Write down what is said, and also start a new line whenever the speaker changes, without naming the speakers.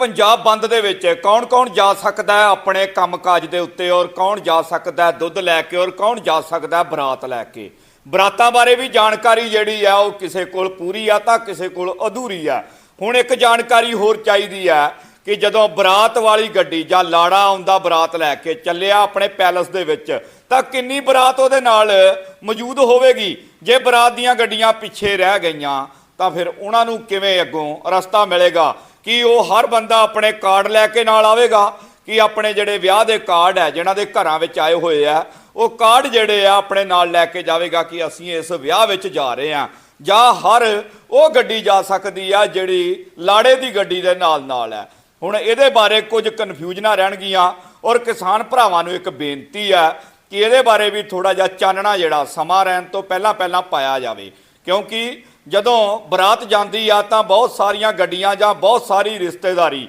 ਪੰਜਾਬ ਬੰਦ ਦੇ ਵਿੱਚ ਕੌਣ-ਕੌਣ ਜਾ ਸਕਦਾ ਹੈ ਆਪਣੇ ਕੰਮਕਾਜ ਦੇ ਉੱਤੇ ਔਰ ਕੌਣ ਜਾ ਸਕਦਾ ਹੈ ਦੁੱਧ ਲੈ ਕੇ ਔਰ ਕੌਣ ਜਾ ਸਕਦਾ ਹੈ ਬਰਾਤ ਲੈ ਕੇ? ਬਰਾਤਾਂ ਬਾਰੇ ਵੀ ਜਾਣਕਾਰੀ ਜਿਹੜੀ ਆ ਉਹ ਕਿਸੇ ਕੋਲ ਪੂਰੀ ਆ ਤਾਂ ਕਿਸੇ ਕੋਲ ਅਧੂਰੀ ਆ। ਹੁਣ ਇੱਕ ਜਾਣਕਾਰੀ ਹੋਰ ਚਾਹੀਦੀ ਆ ਕਿ ਜਦੋਂ ਬਰਾਤ ਵਾਲੀ ਗੱਡੀ ਜਾਂ ਲਾੜਾ ਆਉਂਦਾ ਬਰਾਤ ਲੈ ਕੇ ਚੱਲਿਆ ਆਪਣੇ ਪੈਲਸ ਦੇ ਵਿੱਚ, ਤਾਂ ਕਿੰਨੀ ਬਰਾਤ ਉਹਦੇ ਨਾਲ ਮੌਜੂਦ ਹੋਵੇਗੀ? ਜੇ ਬਰਾਤ ਦੀਆਂ ਗੱਡੀਆਂ ਪਿੱਛੇ ਰਹਿ ਗਈਆਂ, ਤਾਂ ਫਿਰ ਉਹਨਾਂ ਨੂੰ ਕਿਵੇਂ ਅੱਗੋਂ ਰਸਤਾ ਮਿਲੇਗਾ? ਕਿ ਉਹ ਹਰ ਬੰਦਾ ਆਪਣੇ ਕਾਰਡ ਲੈ ਕੇ ਨਾਲ ਆਵੇਗਾ, ਕਿ ਆਪਣੇ ਜਿਹੜੇ ਵਿਆਹ ਦੇ ਕਾਰਡ ਹੈ, ਜਿਨ੍ਹਾਂ ਦੇ ਘਰਾਂ ਵਿੱਚ ਆਏ ਹੋਏ ਆ, ਉਹ ਕਾਰਡ ਜਿਹੜੇ ਆ ਆਪਣੇ ਨਾਲ ਲੈ ਕੇ ਜਾਵੇਗਾ ਕਿ ਅਸੀਂ ਇਸ ਵਿਆਹ ਵਿੱਚ ਜਾ ਰਹੇ ਹਾਂ। ਜਾਂ ਹਰ ਉਹ ਗੱਡੀ ਜਾ ਸਕਦੀ ਆ ਜਿਹੜੀ ਲਾੜੇ ਦੀ ਗੱਡੀ ਦੇ ਨਾਲ ਨਾਲ ਹੈ। ਹੁਣ ਇਹਦੇ ਬਾਰੇ ਕੁਝ ਕਨਫਿਊਜ਼ਨਾਂ ਰਹਿਣਗੀਆਂ ਔਰ ਕਿਸਾਨ ਭਰਾਵਾਂ ਨੂੰ ਇੱਕ ਬੇਨਤੀ ਹੈ ਕਿ ਇਹਦੇ ਬਾਰੇ ਵੀ ਥੋੜਾ ਜਿਹਾ ਚਾਨਣਾ ਜਿਹੜਾ ਸਮਾਂ ਰਹਿਣ ਤੋਂ ਪਹਿਲਾਂ ਪਹਿਲਾਂ ਪਾਇਆ ਜਾਵੇ। ਕਿਉਂਕਿ ਜਦੋਂ ਬਰਾਤ ਜਾਂਦੀ ਆ ਤਾਂ ਬਹੁਤ ਸਾਰੀਆਂ ਗੱਡੀਆਂ ਜਾਂ ਬਹੁਤ ਸਾਰੀ ਰਿਸ਼ਤੇਦਾਰੀ